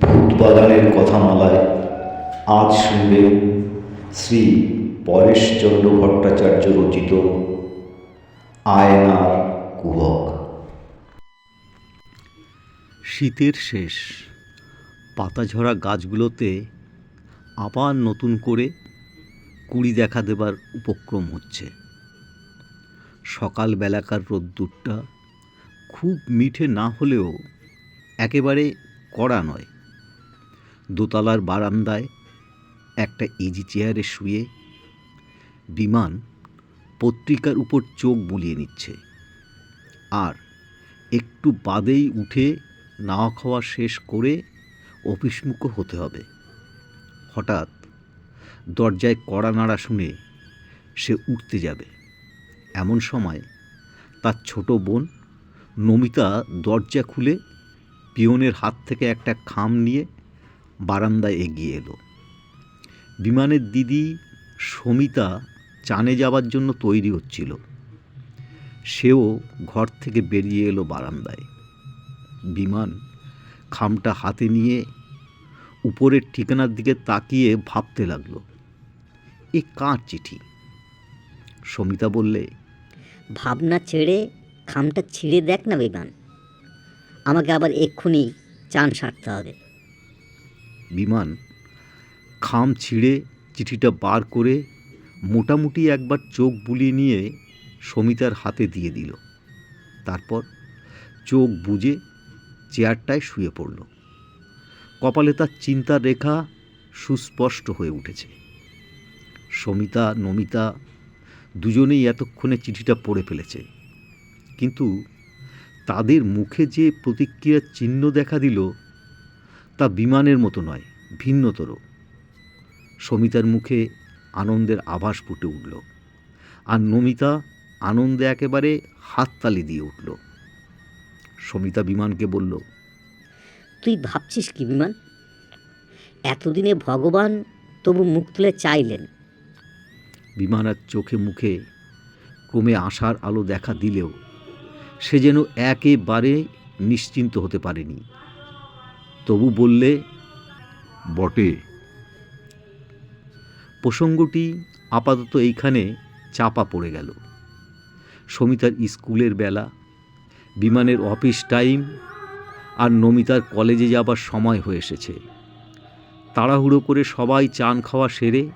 ভূতবাগানের কথামালায় আজ শুনবেন শ্রী পরেশচন্দ্র ভট্টাচার্য রচিত আয়নার কুহক। শীতের শেষ। পাতাঝরা গাছগুলোতে আবার নতুন করে কুড়ি দেখা দেবার উপক্রম হচ্ছে। সকালবেলাকার রোদ্দুরটা খুব মিঠে না হলেও একেবারে কড়া নয়। দোতলার বারান্দায় একটা ইজি চেয়ারে শুয়ে বিমান পত্রিকার উপর চোখ বুলিয়ে নিচ্ছে। আর একটু বাদেই উঠে নাওয়া খাওয়া শেষ করে অফিসমুখো হতে হবে। হঠাৎ দরজায় কড়া নাড়া শুনে সে উঠতে যাবে। এমন সময় তার ছোট বোন নমিতা দরজা খুলে পিয়নের হাত থেকে একটা খাম নিয়ে বারান্দায় এগিয়ে এলো। বিমানের দিদি সমিতা চানে যাবার জন্য তৈরি হচ্ছিল। সেও ঘর থেকে বেরিয়ে এলো বারান্দায়। বিমান খামটা হাতে নিয়ে উপরের ঠিকানার দিকে তাকিয়ে ভাবতে লাগল। এ কার চিঠি? সমিতা বললে, ভাবনা ছেড়ে খামটা ছিঁড়ে দেখ না বিমান। আমাকে আবার এক্ষুনি চান সারতে হবে। বিমান খাম ছিঁড়ে চিঠিটা বার করে মোটামুটি একবার চোখ বুলিয়ে নিয়ে সমিতার হাতে দিয়ে দিল। তারপর চোখ বুজে চেয়ারটায় শুয়ে পড়ল। কপালে তার চিন্তার রেখা সুস্পষ্ট হয়ে উঠেছে। সমিতা, নমিতা দুজনেই এতক্ষণে চিঠিটা পড়ে ফেলেছে। কিন্তু তাদের মুখে যে প্রতিক্রিয়ার চিহ্ন দেখা দিল তা বিমানের মতো নয় ভিন্নতর সমিতার মুখে আনন্দের আভাস ফুটে উঠল আর নমিতা আনন্দে একেবারে হাততালি দিয়ে উঠল। সমিতা বিমানকে বলল তুই ভাবছিস কি বিমান? এতদিনে ভগবান তবু মুখ তুলে চাইলেন। বিমান আর চোখে মুখে ক্রমে আশার আলো দেখা দিলেও সে যেন একেবারে নিশ্চিন্ত হতে পারেনি। তবু বললে, বটে। প্রসঙ্গটি আপাতত এইখানে চাপা পড়ে গেল। সমিতার স্কুলের বেলা, বিমানের অফিস টাইম আর নমিতার কলেজে যাবার সময় হয়ে এসেছে। তাড়াহুড়ো করে সবাই চান খাওয়া সেরে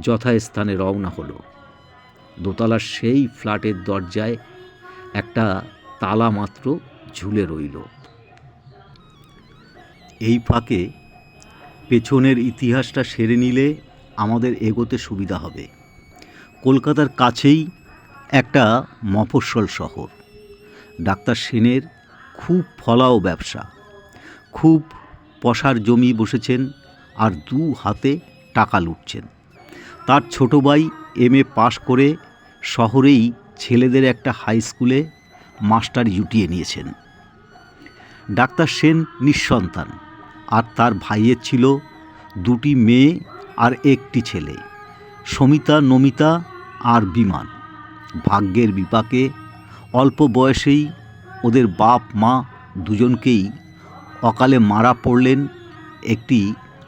যথাস্থানে রওনা হলো। দোতলার সেই ফ্ল্যাটের দরজায় একটা তালা মাত্র ঝুলে রইল। এই ফাঁকে পেছনের ইতিহাসটা সেরে নিলে আমাদের এগোতে সুবিধা হবে। কলকাতার কাছেই একটা মফস্বল শহর। ডাক্তার সেনের খুব ফলাও ব্যবসা। খুব পশার জমি বসেছেন আর দু হাতে টাকা লুটছেন। তার ছোট ভাই এম এ পাশ করে শহরেই ছেলেদের একটা হাই স্কুলে মাস্টার জুটিয়ে নিয়েছেন। ডাক্তার সেন নিঃসন্তান। আর তার ভাইয়ের ছিল দুটি মেয়ে আর একটি ছেলে, সমিতা, নমিতা আর বিমান। ভাগ্যের বিপাকে অল্প বয়সেই ওদের বাপ, মা দুজনকেই অকালে মারা পড়লেন একটি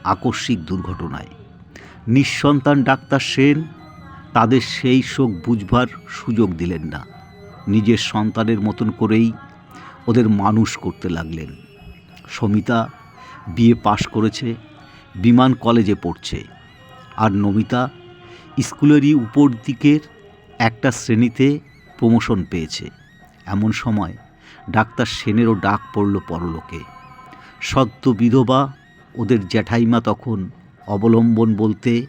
আকস্মিক দুর্ঘটনায়। নিঃসন্তান ডাক্তার সেন তাদের সেই শোক বুঝবার সুযোগ দিলেন না। নিজের সন্তানের মতন করেই ওদের মানুষ করতে লাগলেন। সমিতা বিয়ে পাশ করেছে, বিমান কলেজে পড়ছে। আর নমিতা স্কুলেরই উপর দিকের একটা শ্রেণীতে প্রমোশন পেয়েছে। এমন সময় ডাক্তার সেনেরও ডাক পড়ল পরলোকে। সদ্য বিধবা ওদের জ্যাঠাইমা তখন অবলম্বন বলতে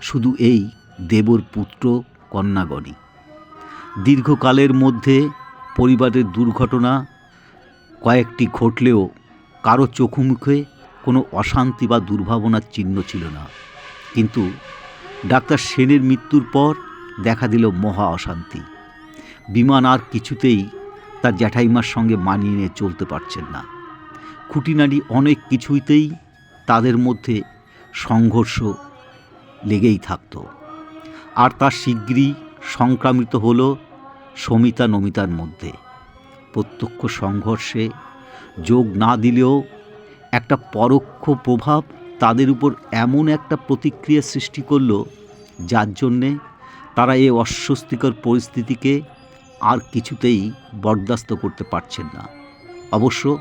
শুধু এই দেবর পুত্র কন্যাগণই। দীর্ঘকালের মধ্যে পরিবারের দুর্ঘটনা কয়েকটি ঘটলেও কারও চোখমুখে কোনো অশান্তি বা দুর্ভাবনার চিহ্ন ছিল না। কিন্তু ডাক্তার সেনের মৃত্যুর পর দেখা দিল মহা অশান্তি। বিমান আর কিছুতেই তার জ্যাঠাইমার সঙ্গে মানিয়ে নিয়ে চলতে পারছেন না। খুঁটিনাটি অনেক কিছুইতেই তাদের মধ্যে সংঘর্ষ লেগেই থাকত। আর তা শীঘ্রই সংক্রামিত হলো সমিতা নমিতার মধ্যে। প্রত্যক্ষ সংঘর্ষে যোগ না দিলেও একটা পরোক্ষ প্রভাব তাদের উপর এমন একটা প্রতিক্রিয়া সৃষ্টি করল, যার জন্যে তারা এই অস্বস্তিকর পরিস্থিতিকে আর কিছুতেই বরদাস্ত করতে পারছেন না। অবশ্য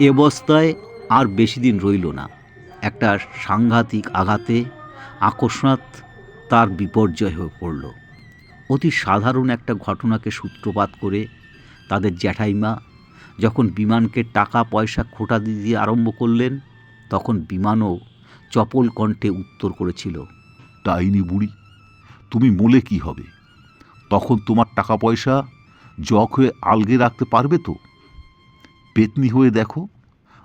এ অবস্থায় আর বেশি দিন রইল না। একটা সাংঘাতিক আঘাতে আকস্মাৎ তার বিপর্যয় হয়ে পড়ল। অতি সাধারণ একটা ঘটনাকে সূত্রপাত করে তাদের জ্যাঠাইমা যখন বিমানকে টাকা পয়সা খোটা দিয়ে আরম্ভ করলেন তখন বিমানও চপল কণ্ঠে উত্তর করেছিল ডাইনি বুড়ি তুমি মোলে কি হবে? তখন তোমার টাকা পয়সা জক হয়ে আলগে রাখতে পারবে তো? পেতনি হয়ে দেখো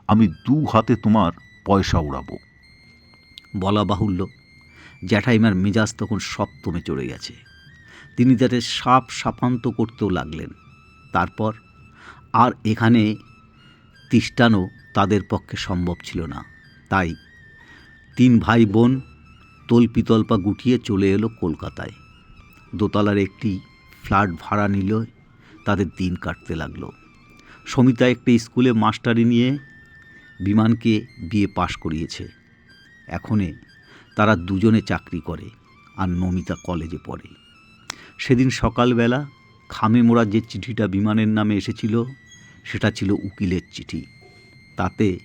আমি দু হাতে তোমার পয়সা উড়াবো। বলা বাহুল্য জ্যাঠাইমার মেজাজ তখন সপ্তমে চড়ে গেছে। তিনি তাদের সাপ সাপান্ত করতেও লাগলেন। তারপর আর এখানে তিষ্টানো তাদের পক্ষে সম্ভব ছিল না। তাই তিন ভাই বোন তল্পিতল্পা গুটিয়ে চলে এলো কলকাতায়। দোতলার একটি ফ্ল্যাট ভাড়া নিল তাদের দিন কাটতে লাগল। সমিতা একটি স্কুলে মাস্টারি নিয়ে বিমানকে বিয়ে পাশ করিয়েছে। এখনে তারা দুজনে চাকরি করে আর নমিতা কলেজে পড়ে। সেদিন সকালবেলা খামে মোড়া যে চিঠিটা বিমানের নামে এসেছিল, সেটা ছিল উকিলের চিঠি। তাতে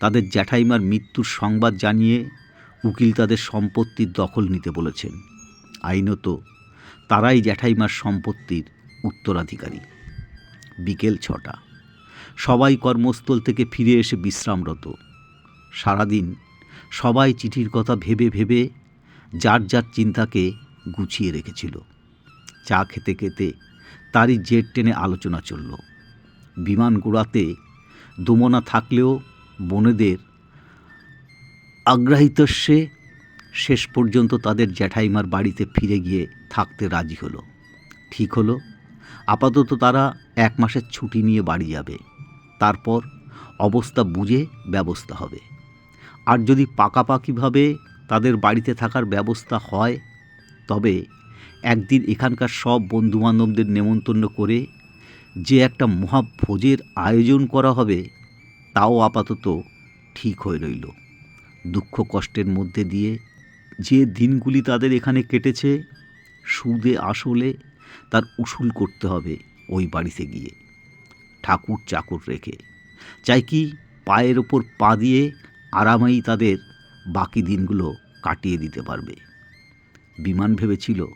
তাদের জ্যাঠাইমার মৃত্যুর সংবাদ জানিয়ে উকিল তাদের সম্পত্তির দখল নিতে বলেছেন। আইনত তারাই জ্যাঠাইমার সম্পত্তির উত্তরাধিকারী। বিকেল ছটা। সবাই কর্মস্থল থেকে ফিরে এসে বিশ্রামরত। সারাদিন সবাই চিঠির কথা ভেবে ভেবে যার যার চিন্তাকে গুছিয়ে রেখেছিল। চা খেতে খেতে তারই জেট টেনে আলোচনা চলল। বিমান গোড়াতে দোমনা থাকলেও বনেদের আগ্রাহিতস্যে শেষ পর্যন্ত তাদের জ্যাঠাইমার বাড়িতে ফিরে গিয়ে থাকতে রাজি হলো। ঠিক হলো, আপাতত তারা এক মাসের ছুটি নিয়ে বাড়ি যাবে। তারপর অবস্থা বুঝে ব্যবস্থা হবে। আর যদি পাকাপাকিভাবে তাদের বাড়িতে থাকার ব্যবস্থা হয়, তবে একদিন এখানকার সব বন্ধুবান্ধবদের নেমন্তন্ন করে যে একটা মহাভোজের আয়োজন করা হবে, তাও আপাতত ঠিক হয়ে রইল। দুঃখ কষ্টের মধ্যে দিয়ে যে দিনগুলি তাদের এখানে কেটেছে, সুদে আসলে তার উসুল করতে হবে ওই বাড়িতে গিয়ে। ঠাকুর চাকর রেখে, চাই কি পায়ের ওপর পা দিয়ে আরামেই তাদের বাকি দিনগুলো কাটিয়ে দিতে পারবে। বিমান ভেবেছিল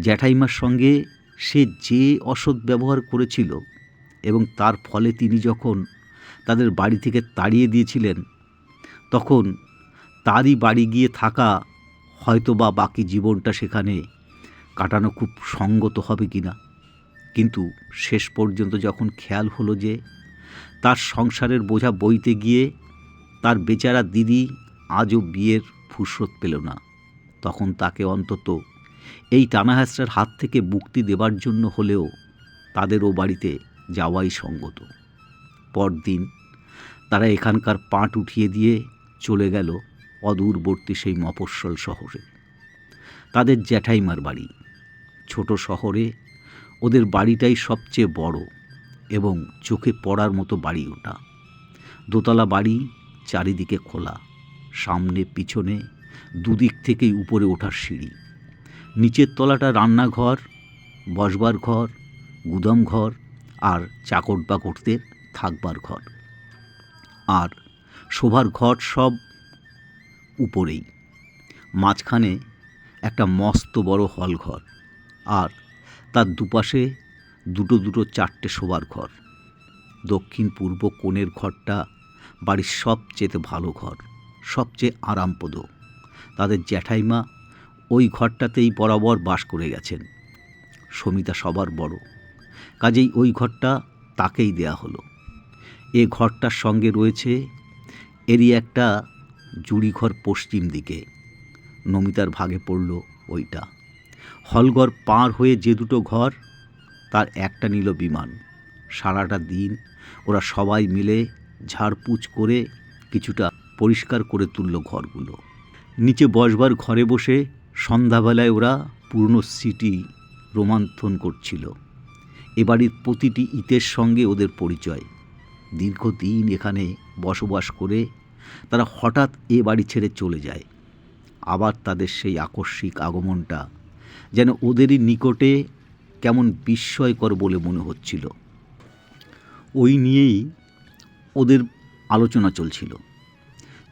জ্যাঠাইমার সঙ্গে সে যে অসৎ ব্যবহার করেছিল এবং তার ফলে তিনি যখন তাদের বাড়ি থেকে তাড়িয়ে দিয়েছিলেন, তখন তারই বাড়ি গিয়ে থাকা হয়তো বা বাকি জীবনটা সেখানে কাটানো খুব সঙ্গত হবে কি না কিন্তু শেষ পর্যন্ত যখন খেয়াল হলো যে তার সংসারের বোঝা বইতে গিয়ে তার বেচারা দিদি আজও বিয়ের ফুরসত পেল না, তখন তাকে অন্তত এই টানাহাসরার হাত থেকে মুক্তি দেবার জন্য হলেও তাদের ও বাড়িতে যাওয়াই সঙ্গত। পরদিন তারা এখানকার পাট উঠিয়ে দিয়ে চলে গেল অদূরবর্তী সেই মফস্বল শহরে। তাদের জ্যাঠাইমার বাড়ি। ছোট শহরে ওদের বাড়িটাই সবচেয়ে বড় এবং চোখে পড়ার মতো বাড়ি ওটা। দোতলা বাড়ি চারিদিকে খোলা, সামনে, পিছনে, দুদিক থেকেই উপরে ওঠার সিঁড়ি। নিচের তলাটা রান্নাঘর, বসবার ঘর, গুদাম ঘর আর চাকর বাকরদের থাকবার ঘর। আর শোভার ঘর সব উপরেই। মাঝখানে একটা মস্ত বড় হল ঘর আর তার দুপাশে দুটো দুটো চারটে শোবার ঘর। দক্ষিণ পূর্ব কোণের ঘরটা বাড়ির সবচেয়ে ভালো ঘর, সবচেয়ে আরামপ্রদ। তাদের জ্যাঠাইমা ওই ঘরটাতেই বরাবর বাস করে গেছেন। সমিতা সবার বড়। কাজেই ওই ঘরটা তাকেই দেয়া হলো। এ ঘরটার সঙ্গে রয়েছে এরই একটা জুড়িঘর পশ্চিম দিকে। নমিতার ভাগে পড়ল ওইটা। হলঘর পার হয়ে যে দুটো ঘর, তার একটা নিল বিমান। সারাটা দিন ওরা সবাই মিলে ঝাড়পুছ করে কিছুটা পরিষ্কার করে তুলল ঘরগুলো। নিচে বসবার ঘরে বসে সন্ধ্যাবেলায় ওরা পুরনো সিটি রোমান্থন করছিল। এ বাড়ির প্রতিটি ইতের সঙ্গে ওদের পরিচয়। দীর্ঘদিন এখানে বসবাস করে তারা হঠাৎ এ বাড়ি ছেড়ে চলে যায়। আবার তাদের সেই আকস্মিক আগমনটা যেন ওদেরই নিকটে কেমন বিস্ময়কর বলে মনে হচ্ছিল। ওই নিয়েই ওদের আলোচনা চলছিল।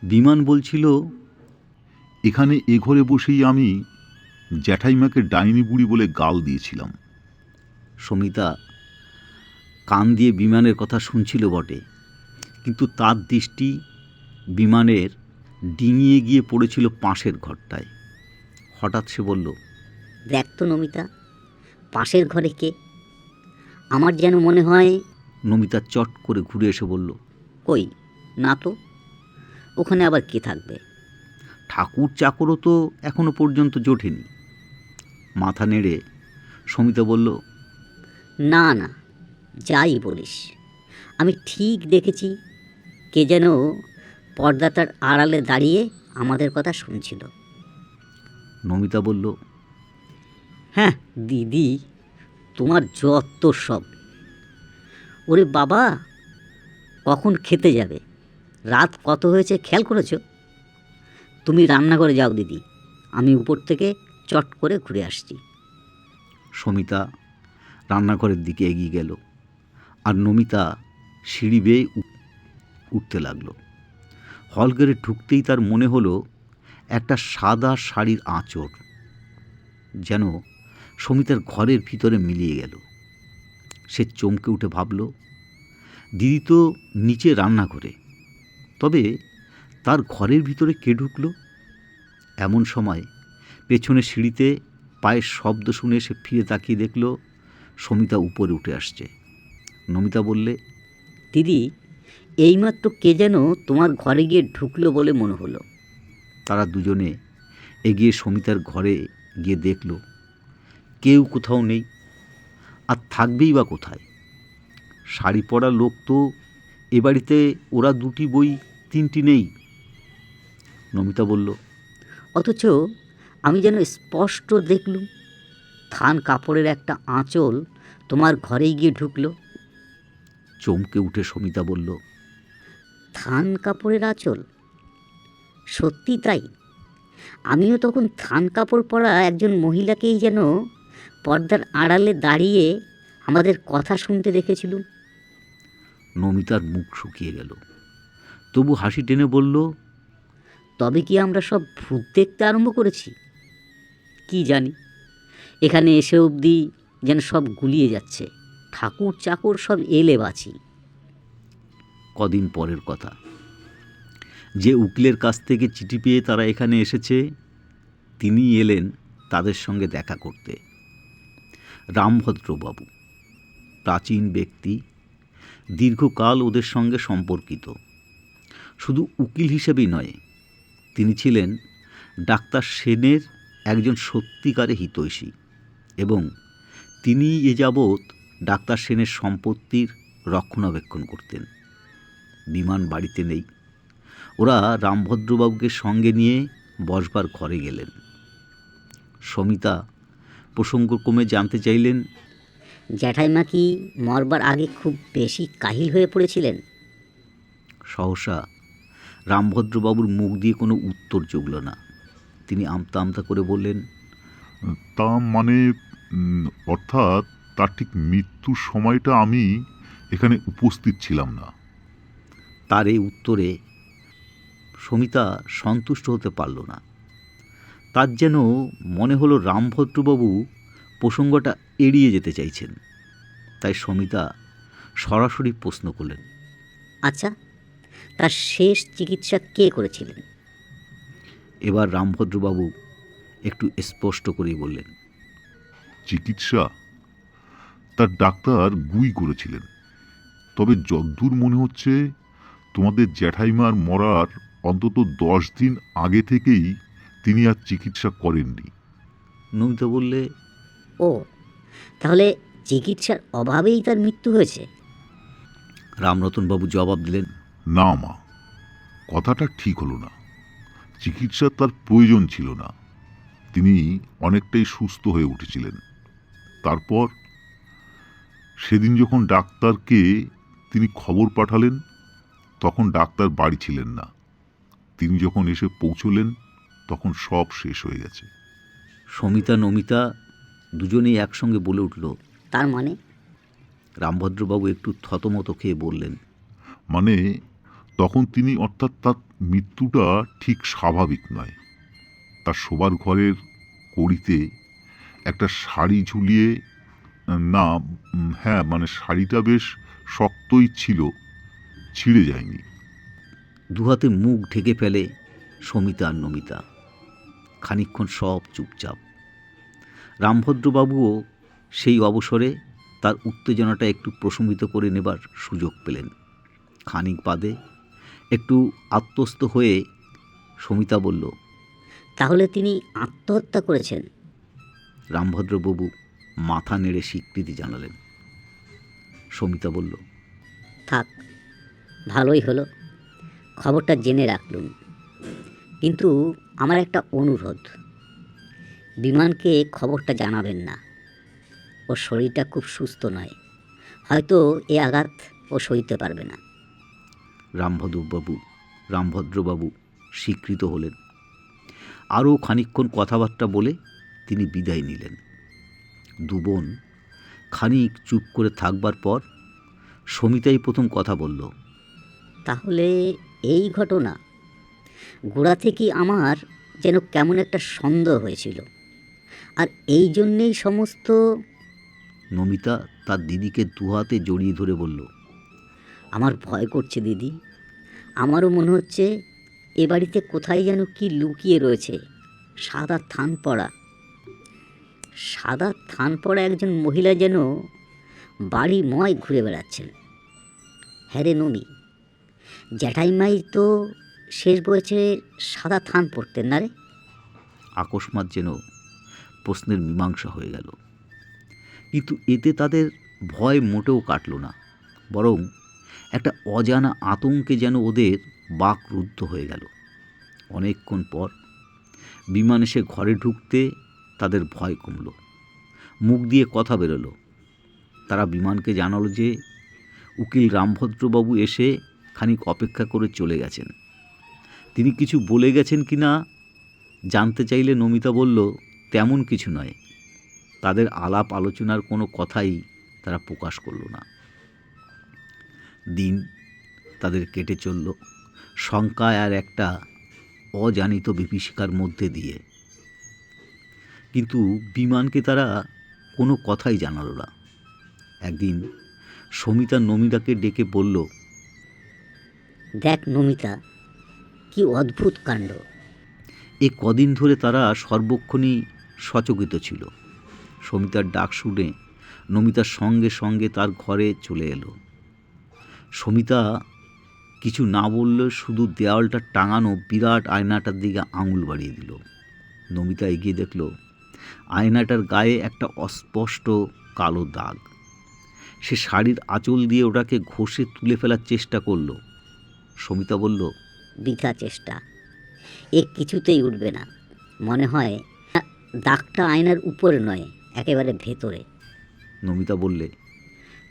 বিমান বলছিল এখানে এ ঘরে বসেই আমি জ্যাঠাইমাকে ডাইনি বুড়ি বলে গাল দিয়েছিলাম। সমিতা কান দিয়ে বিমানের কথা শুনছিল বটে কিন্তু তার দৃষ্টি বিমানের ডিঙিয়ে গিয়ে পড়েছিল পাশের ঘরটায়। হঠাৎ সে বলল দেখ তো নমিতা পাশের ঘরে কে? আমার যেন মনে হয় নমিতা চট করে ঘুরে এসে বলল কই না তো? ওখানে আবার কে থাকবে? ঠাকুর চাকরও তো এখনও পর্যন্ত জোটেনি। মাথা নেড়ে সমিতা বলল না না যাই বলিস। আমি ঠিক দেখেছি কে যেন পর্দাটার আড়ালে দাঁড়িয়ে আমাদের কথা শুনছিল। নমিতা বলল হ্যাঁ দিদি তোমার যত সব। ওরে বাবা কখন খেতে যাবে? রাত কত হয়েছে খেয়াল করেছ? তুমি রান্নাঘরে যাও দিদি। আমি উপর থেকে চট করে ঘুরে আসছি। সমিতা রান্নাঘরের দিকে এগিয়ে গেল আর নমিতা সিঁড়ি বেয়ে উঠ- উঠতে লাগল। হলঘরে ঢুকতেই তার মনে হলো একটা সাদা শাড়ির আঁচড় যেন সমিতার ঘরের ভিতরে মিলিয়ে গেল। সে চমকে উঠে ভাবল, দিদি তো নিচে রান্না করে তবে তার ঘরের ভিতরে কে ঢুকলো? এমন সময় পেছনে সিঁড়িতে পায়ের শব্দ শুনে সে ফিরে তাকিয়ে দেখল সমিতা উপরে উঠে আসছে। নমিতা বললে দিদি এইমাত্র কে যেন তোমার ঘরে গিয়ে ঢুকলো বলে মনে হলো। তারা দুজনে এগিয়ে সমিতার ঘরে গিয়ে দেখল কেউ কোথাও নেই। আর থাকবেই বা কোথায়? শাড়ি পরা লোক তো এ বাড়িতে ওরা দুটি বই তিনটি নেই। নমিতা বলল অথচ আমি যেন স্পষ্ট দেখলুম থান কাপড়ের একটা আঁচল তোমার ঘরেই গিয়ে ঢুকলো। চমকে উঠে সমিতা বলল থান কাপড়ের আঁচল? সত্যি তাই? আমিও তখন থান কাপড় পরা একজন মহিলাকেই যেন পর্দার আড়ালে দাঁড়িয়ে আমাদের কথা শুনতে দেখেছিলুম। নমিতার মুখ শুকিয়ে গেল। তবু হাসি টেনে বলল তবে কি আমরা সব ভূত দেখতে আরম্ভ করেছি? কি জানি। এখানে এসে অবধি যেন সব গুলিয়ে যাচ্ছে। ঠাকুর চাকর সব এলে বাঁচি। কদিন পরের কথা। যে উকিলের কাছ থেকে চিঠি পেয়ে তারা এখানে এসেছে, তিনি এলেন তাদের সঙ্গে দেখা করতে। রামভদ্রবাবু, প্রাচীন ব্যক্তি, দীর্ঘকাল ওদের সঙ্গে সম্পর্কিত। শুধু উকিল হিসেবেই নয় তিনি ছিলেন ডাক্তার সেনের একজন সত্যিকারে হিতৈষী এবং তিনি এ যাবৎ ডাক্তার সেনের সম্পত্তির রক্ষণাবেক্ষণ করতেন। বিমান বাড়িতে নেই। ওরা রামভদ্রবাবুকে সঙ্গে নিয়ে বসবার ঘরে গেলেন। সমিতা প্রসঙ্গক্রমে জানতে চাইলেন জ্যাঠাইমা কি মরবার আগে খুব বেশি কাহিল হয়ে পড়েছিলেন? সহসা রামভদ্রবাবুর মুখ দিয়ে কোনো উত্তর জুগল না। তিনি আমতা আমতা করে বললেন তা মানে অর্থাৎ তার ঠিক মৃত্যুর সময়টা আমি এখানে উপস্থিত ছিলাম না। তার এই উত্তরে সমিতা সন্তুষ্ট হতে পারল না। তার যেন মনে হলো রামভদ্রবাবু প্রসঙ্গটা এড়িয়ে যেতে চাইছেন। তাই সমিতা সরাসরি প্রশ্ন করলেন আচ্ছা তার শেষ চিকিৎসা কে করেছিলেন? এবার রামভদ্রবাবু একটু স্পষ্ট করেই বললেন। চিকিৎসা? তার ডাক্তার গুই করেছিলেন। তবে যদ্দূর মনে হচ্ছে তোমাদের জ্যাঠাইমার মরার অন্তত দশ দিন আগে থেকেই তিনি আর চিকিৎসা করেননি। নমিতা বললে ও তাহলে চিকিৎসার অভাবেই তার মৃত্যু হয়েছে। রামরতনবাবু জবাব দিলেন না মা। কথাটা ঠিক হলো না। চিকিৎসার তার প্রয়োজন ছিল না। তিনি অনেকটাই সুস্থ হয়ে উঠেছিলেন। তারপর সেদিন যখন ডাক্তারকে তিনি খবর পাঠালেন তখন ডাক্তার বাড়ি ছিলেন না। তিনি যখন এসে পৌঁছলেন তখন সব শেষ হয়ে গেছে। সমিতা নমিতা দুজনেই একসঙ্গে বলে উঠল তার মানে? রামভদ্রবাবু একটু থতমত খেয়ে বললেন মানে তখন তিনি অর্থাৎ তার মৃত্যুটা ঠিক স্বাভাবিক নয়। তার শোবার ঘরের কড়িতে একটা শাড়ি ঝুলিয়ে, না হ্যাঁ মানে শাড়িটা বেশ শক্তই ছিল, ছিঁড়ে যায়নি। দুহাতে মুখ ঢেকে ফেলে সমিতা আর নমিতা। খানিকক্ষণ সব চুপচাপ। রামভদ্রবাবুও সেই অবসরে তার উত্তেজনাটা একটু প্রশমিত করে নেবার সুযোগ পেলেন। খানিক বাদে একটু আত্মস্থ হয়ে সমিতা বলল তাহলে তিনি আত্মহত্যা করেছেন। রামভদ্রবাবু মাথা নেড়ে স্বীকৃতি জানালেন। সমিতা বলল থাক ভালোই হলো। খবরটা জেনে রাখলুম। কিন্তু আমার একটা অনুরোধ। বিমানকে খবরটা জানাবেন না। ওর শরীরটা খুব সুস্থ নয়। হয়তো এ আঘাত ও সইতে পারবে না। রামভদ্রবাবু রামভদ্রবাবু স্বীকৃত হলেন। আরও খানিকক্ষণ কথাবার্তা বলে তিনি বিদায় নিলেন। দুবোন খানিক চুপ করে থাকবার পর সমিতাই প্রথম কথা বলল তাহলে এই ঘটনা গোড়া থেকে আমার যেন কেমন একটা সন্দেহ হয়েছিল। আর এই জন্যেই সমস্ত নমিতা তার দিদিকে দুহাতে জড়িয়ে ধরে বলল আমার ভয় করছে, দিদি। আমারও মনে হচ্ছে এ বাড়িতে কোথায় যেন কি লুকিয়ে রয়েছে। সাদা থান পড়া সাদা থান পড়া একজন মহিলা যেন বাড়িময় ঘুরে বেড়াচ্ছেন। হ্যাঁ রে নমি জ্যাঠাইমাই তো শেষ বয়সে সাদা থান পড়তেন না রে? আকস্মাৎ যেন প্রশ্নের মীমাংসা হয়ে গেল। কিন্তু এতে তাদের ভয় মোটেও কাটল না, বরং একটা অজানা আতঙ্কে যেন ওদের বাক রুদ্ধ হয়ে গেল। অনেকক্ষণ পর বিমান এসে ঘরে ঢুকতে তাদের ভয় কমল। মুখ দিয়ে কথা বেরোলো। তারা বিমানকে জানালো যে উকিল রামভদ্রবাবু এসে খানিক অপেক্ষা করে চলে গেছেন। তিনি কিছু বলে গেছেন কি না জানতে চাইলে নমিতা বলল, তেমন কিছু নয়। তাদের আলাপ আলোচনার কোনো কথাই তারা প্রকাশ করল না। দিন তাদের কেটে চলল। শঙ্কায় আর একটা অজানিত বিভীষিকার মধ্যে দিয়ে। কিন্তু বিমানকে তারা কোনো কথাই জানালো না। একদিন সমিতা নমিতাকে ডেকে বলল দেখ নমিতা কি অদ্ভুত কাণ্ড। এ কদিন ধরে তারা সর্বক্ষণই সচকিত ছিল। সমিতার ডাক শুনে নমিতার সঙ্গে সঙ্গে তার ঘরে চলে এলো। সমিতা কিছু না বললে শুধু দেওয়ালটা টাঙানো বিরাট আয়নাটার দিকে আঙুল বাড়িয়ে দিল। নমিতা এগিয়ে দেখল আয়নাটার গায়ে একটা অস্পষ্ট কালো দাগ। সে শাড়ির আঁচল দিয়ে ওটাকে ঘষে তুলে ফেলার চেষ্টা করল। সমিতা বলল বৃথা চেষ্টা। এ কিছুতেই উঠবে না। মনে হয় দাগটা আয়নার উপরে নয় একেবারে ভেতরে। নমিতা বললে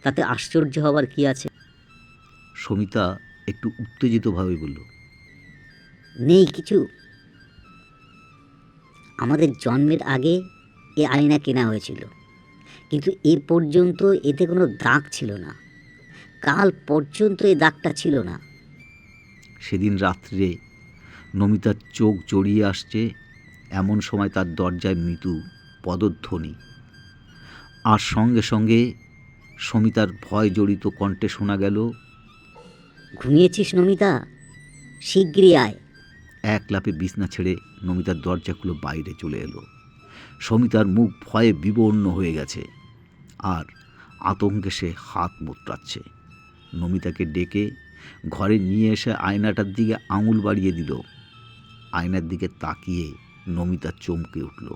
তাতে আশ্চর্য হবার কি আছে? সমিতা একটু উত্তেজিতভাবে বলল নেই কিছু। আমাদের জন্মের আগে এ আয়না কেনা হয়েছিল কিন্তু এ পর্যন্ত এতে কোনো দাগ ছিল না। কাল পর্যন্ত এ দাগটা ছিল না। সেদিন রাত্রে নমিতার চোখ জড়িয়ে আসছে এমন সময় তার দরজায় মৃদু পদধ্বনি। আর সঙ্গে সঙ্গে সমিতার ভয় জড়িত কণ্ঠে শোনা গেল ঘুমিয়েছিস, নমিতা? শিগগিরই আয়। এক লাফে বিছনা ছেড়ে নমিতার দরজা খুলে বাইরে চলে এলো। সমিতার মুখ ভয়ে বিবর্ণ হয়ে গেছে আর আতঙ্কে সে হাত মোটরাচ্ছে নমিতাকে ডেকে ঘরে নিয়ে এসে আয়নাটার দিকে আঙুল বাড়িয়ে দিল। আয়নার দিকে তাকিয়ে নমিতা চমকে উঠল।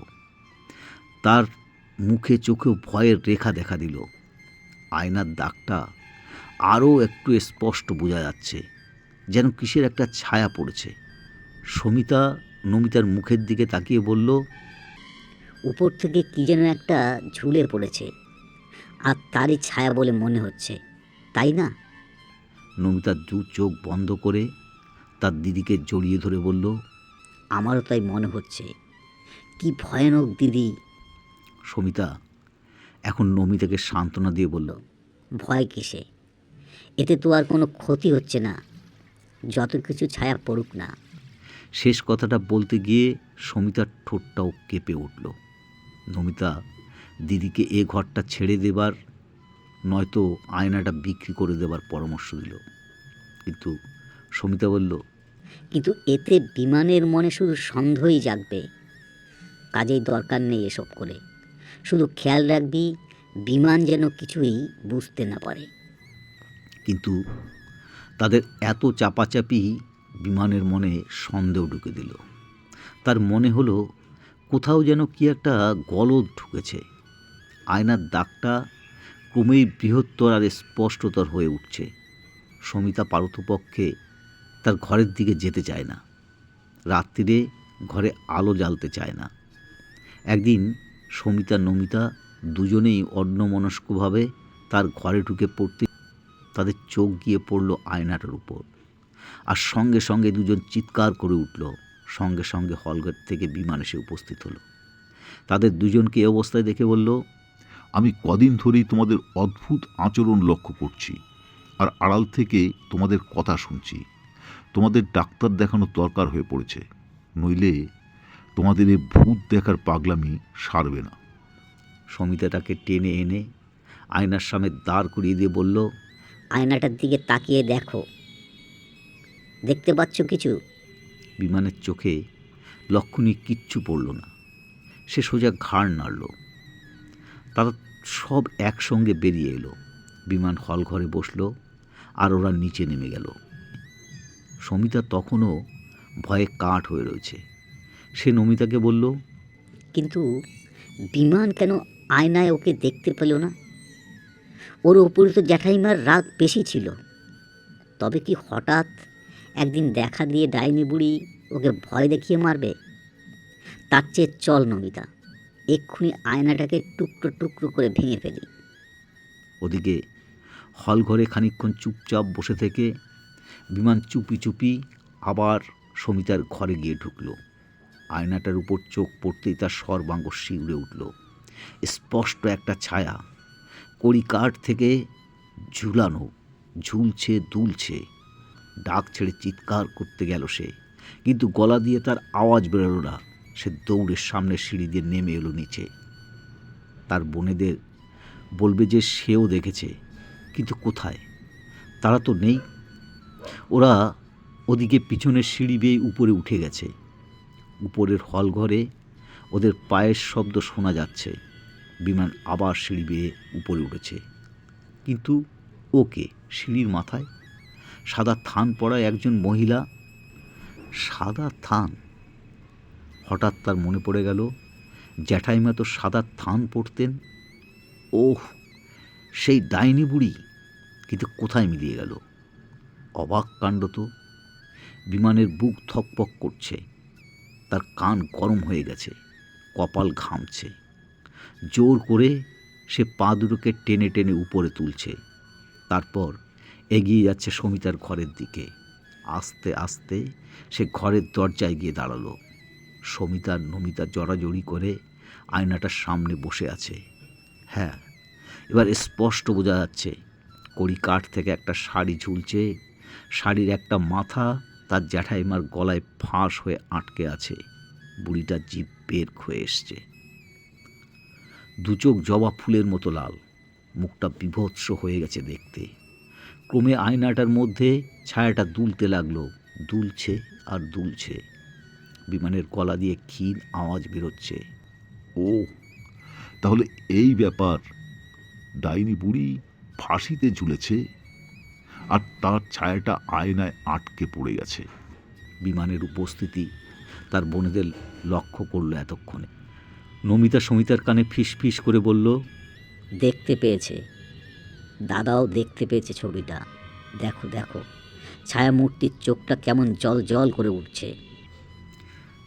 তার মুখে চোখেও ভয়ের রেখা দেখা দিল। আয়নার দাগটা আরও একটু স্পষ্ট বোঝা যাচ্ছে যেন কিসের একটা ছায়া পড়েছে। সমিতা নমিতার মুখের দিকে তাকিয়ে বলল উপর থেকে কি যেন একটা ঝুলে পড়েছে। আর তারই ছায়া বলে মনে হচ্ছে তাই না? নমিতা দু চোখ বন্ধ করে তার দিদিকে জড়িয়ে ধরে বলল আমারও তাই মনে হচ্ছে। কি ভয়ানক দিদি। সমিতা এখন নমিতাকে সান্ত্বনা দিয়ে বলল ভয় কিসে এতে তো আর কোনো ক্ষতি হচ্ছে না। যত কিছু ছায়া পড়ুক না। শেষ কথাটা বলতে গিয়ে সমিতার ঠোঁটটাও কেঁপে উঠল। নমিতা দিদিকে এ ঘরটা ছেড়ে দেবার নয়তো আয়নাটা বিক্রি করে দেবার পরামর্শ দিল। কিন্তু সমিতা বলল কিন্তু এতে বিমানের মনে শুধু সন্দেহই জাগবে। কাজেই দরকার নেই এসব করে। শুধু খেয়াল রাখবি বিমান যেন কিছুই বুঝতে না পারে। কিন্তু তাদের এত চাপাচাপি বিমানের মনে সন্দেহ ঢুকে দিল। তার মনে হলো কোথাও যেন কি একটা গলদ ঢুকেছে। আয়নার দাগটা ক্রমেই বৃহত্তর আর স্পষ্টতর হয়ে উঠছে। সমিতা পারতপক্ষে তার ঘরের দিকে যেতে চায় না। রাত্রিরে ঘরে আলো জ্বালতে চায় না। একদিন সমিতা, নমিতা দুজনেই অন্যমনস্কভাবে তার ঘরে ঢুকে পড়তে তাদের চোখ গিয়ে পড়ল আয়নাটার উপর। আর সঙ্গে সঙ্গে দুজন চিৎকার করে উঠল। সঙ্গে সঙ্গে হলঘর থেকে বিমান এসে উপস্থিত হলো। তাদের দুজনকে এই অবস্থায় দেখে বলল আমি কদিন ধরেই তোমাদের অদ্ভুত আচরণ লক্ষ্য করছি। আর আড়াল থেকে তোমাদের কথা শুনছি। তোমাদের ডাক্তার দেখানো দরকার হয়ে পড়েছে। নইলে তোমাদের এই ভূত দেখার পাগলামি সারবে না। সমিতাটাকে টেনে এনে আয়নার সামনে দাঁড় করিয়ে দিয়ে বলল আয়নাটার দিকে তাকিয়ে দেখো। দেখতে পাচ্ছ কিছু? বিমানের চোখে লক্ষণী কিচ্ছু পড়ল না। সে সোজা ঘাড় নাড়ল। তারা সব একসঙ্গে বেরিয়ে এলো। বিমান হল ঘরে বসল আর ওরা নিচে নেমে গেল। সমিতা তখনও ভয়ে কাঠ হয়ে রয়েছে। সে নমিতাকে বলল কিন্তু বিমান কেন আয়নায় ওকে দেখতে পেল না? ওর উপরে তো জ্যাঠাইমার রাগ বেশি ছিল। তবে কি হঠাৎ একদিন দেখা দিয়ে ডাইনি বুড়ি ওকে ভয় দেখিয়ে মারবে? তার চেয়ে চল নমিতা, এক্ষুনি আয়নাটাকে টুকরো টুকরো করে ভেঙে ফেলি। ওদিকে হল ঘরে খানিকক্ষণ চুপচাপ বসে থেকে বিমান চুপি চুপি আবার সমিতার ঘরে গিয়ে ঢুকলো। আয়নাটার উপর চোখ পড়তেই তার সর্বাঙ্গ শিউরে উঠল। স্পষ্ট একটা ছায়া কড়ি কাঠ থেকে ঝুলানো, ঝুলছে, দুলছে। ডাক ছেড়ে চিৎকার করতে গেল সে, কিন্তু গলা দিয়ে তার আওয়াজ বেরোলো না। সে দৌড়ের সামনে সিঁড়ি দিয়ে নেমে এলো নিচে। তার বোনেদের বলবে যে সেও দেখেছে, কিন্তু কোথায়? তারা তো নেই। ওরা ওদিকে পিছনের সিঁড়ি বেয়ে উপরে উঠে গেছে। উপরের হল ঘরে ওদের পায়ের শব্দ শোনা যাচ্ছে। বিমান আবার সিঁড়ি বেয়ে উপরে উঠেছে। কিন্তু ওকে সিঁড়ির মাথায়? সাদা থান পরা একজন মহিলা? সাদা থান? হঠাৎ তার মনে পড়ে গেল, জ্যাঠাইমা তো সাদা থান পড়তেন ওহ, সেই ডাইনি বুড়ি। কিন্তু কোথায় মিলিয়ে গেল? অবাক কাণ্ড তো। বিমানের বুক থকপক করছে। তার কান গরম হয়ে গেছে, কপাল ঘামছে। জোর করে সে পা দুটোকে টেনে টেনে উপরে তুলছে। তারপর এগিয়ে যাচ্ছে সমিতার ঘরের দিকে। আস্তে আস্তে সে ঘরের দরজায় গিয়ে দাঁড়াল। সমিতার নমিতা জড়াজড়ি করে আয়নাটার সামনে বসে আছে। হ্যাঁ এবার স্পষ্ট বোঝা যাচ্ছে, কড়ি কাঠ থেকে একটা শাড়ি ঝুলছে। শাড়ির একটা মাথা তার জ্যাঠাইমার গলায় ফাঁস হয়ে আটকে আছে। বুড়িটার জিভ বের হয়ে এসছে। দু চোখ জবা ফুলের মতো লাল। মুখটা বিভৎস হয়ে গেছে দেখতে। ক্রমে আয়নাটার মধ্যে ছায়াটা দুলতে লাগল দুলছে আর দুলছে। বিমানের কলা দিয়ে ক্ষীণ আওয়াজ বেরোচ্ছে। ও তাহলে এই ব্যাপার। ডাইনি বুড়ি ফাঁসিতে ঝুলেছে আর তার ছায়াটা আয়নায় আটকে পড়ে গেছে। বিমানের উপস্থিতি তার বোনেদের লক্ষ্য করল এতক্ষণে। নমিতা সমিতার কানে ফিস ফিস করে বলল দেখতে পেয়েছে। দাদাও দেখতে পেয়েছে ছবিটা। দেখো দেখো ছায়ামূর্তির চোখটা কেমন জল জল করে উঠছে।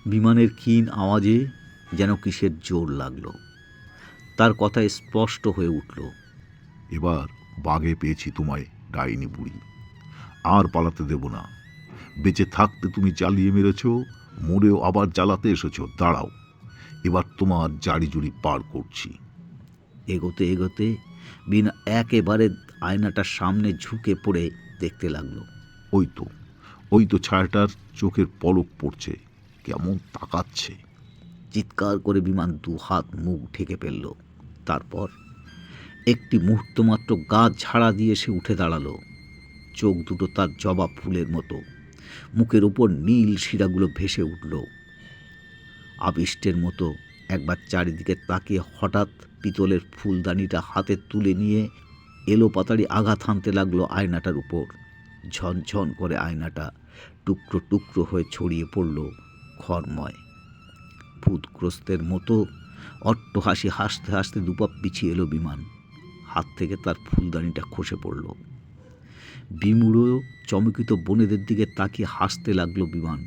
বিমানের ক্ষীণ আওয়াজে যেন কিসের জোর লাগল। তার কথা স্পষ্ট হয়ে উঠল। এবার বাগে পেয়েছি তোমায় ডাইনি বুড়ি। আর পালাতে দেব না। বেঁচে থাকতে তুমি জ্বালিয়ে মেরেছ মরেও আবার জ্বালাতে এসেছ। দাঁড়াও। এবার তোমার জাড়ি জুড়ি পার করছি। এগোতে এগোতে বিনা একেবারে আয়নাটার সামনে ঝুঁকে পড়ে দেখতে লাগল। ওই তো ওই তো ছায়াটার চোখের পলক পড়ছে, কেমন তাকাচ্ছে। চিৎকার করে বিমান দু হাত মুখ ঢেকে ফেলল। তারপর একটি মুহূর্ত মাত্র গা ঝাড়া দিয়ে সে উঠে দাঁড়াল। চোখ দুটো তার জবা ফুলের মতো। মুখের উপর নীল শিরাগুলো ভেসে উঠল। আবিষ্টের মতো একবার চারিদিকে তাকিয়ে হঠাৎ পিতলের ফুলদানিটা হাতে তুলে নিয়ে এলো পাতাড়ি আঘাত হানতে লাগল আয়নাটার উপর। ঝনঝন করে আয়নাটা টুকরো টুকরো হয়ে ছড়িয়ে পড়ল খড়ময়। ভূতগ্রস্তের মতো অট্ট হাসি হাসতে হাসতে দুপাপ পিছিয়ে এলো বিমান। হাত থেকে তার ফুলদানিটা খসে পড়ল। বিমুড়ো চমকিত বনেদের দিকে তাকিয়ে হাসতে লাগল বিমান।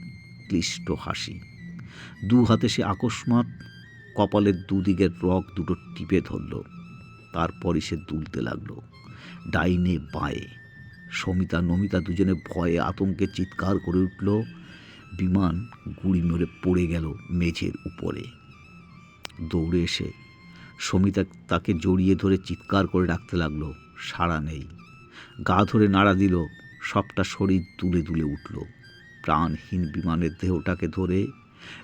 ক্লিষ্ট হাসি। দু হাতে সে আকস্মাৎ কপালের দুদিকের রক দুটো টিপে ধরল। তারপরই সে দুলতে লাগল। ডাইনে বাঁয়ে। সমিতা, নমিতা দুজনে ভয়ে আতঙ্কে চিৎকার করে উঠল। বিমান গুড়ি মেরে পড়ে গেল মেঝের উপরে। দৌড়ে এসে সমিতা তাকে জড়িয়ে ধরে চিৎকার করে রাখতে লাগল। সাড়া নেই। গা ধরে নাড়া দিল। সবটা শরীর তুলে তুলে উঠল। প্রাণহীন বিমানের দেহটাকে ধরে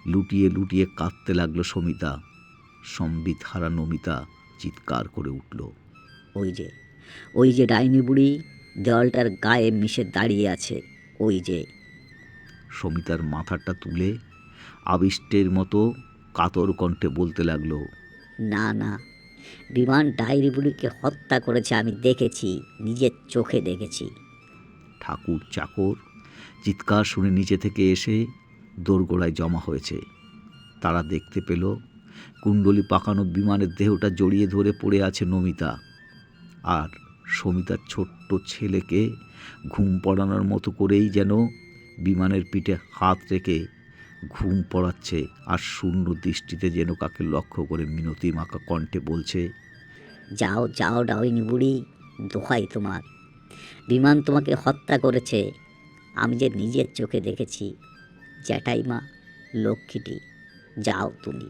লুটিয়ে লুটিয়ে কাঁদতে লাগল সমিতা। সম্বিত হারা নমিতা চিৎকার করে উঠল। ওই যে ওই যে ডাইনি বুড়ি দেওয়ালটার গায়ে মিশে দাঁড়িয়ে আছে ওই যে। সমিতার মাথাটা তুলে আবিষ্টের মতো কাতর কণ্ঠে বলতে লাগল না না বিমান ডাইনি বুড়িকে হত্যা করেছে আমি দেখেছি নিজের চোখে দেখেছি। ঠাকুর চাকর চিৎকার শুনে নিচে থেকে এসে দোরগোড়ায় জমা হয়েছে। তারা দেখতে পেল, কুণ্ডলি পাকানো বিমানের দেহটা জড়িয়ে ধরে পড়ে আছে নমিতা। আর সমিতার ছোট্ট ছেলেকে ঘুম পড়ানোর মতো করেই যেন বিমানের পিঠে হাত রেখে ঘুম পড়াচ্ছে আর শূন্য দৃষ্টিতে যেন কাকে লক্ষ্য করে মিনতি মাকা কণ্ঠে বলছে, যাও যাও ডাইনি বুড়ি, দোহাই তোমার। বিমান তোমাকে হত্যা করেছে। আমি যে নিজের চোখে দেখেছি জ্যাঠাইমা লক্ষ্মীটি যাও তুমি।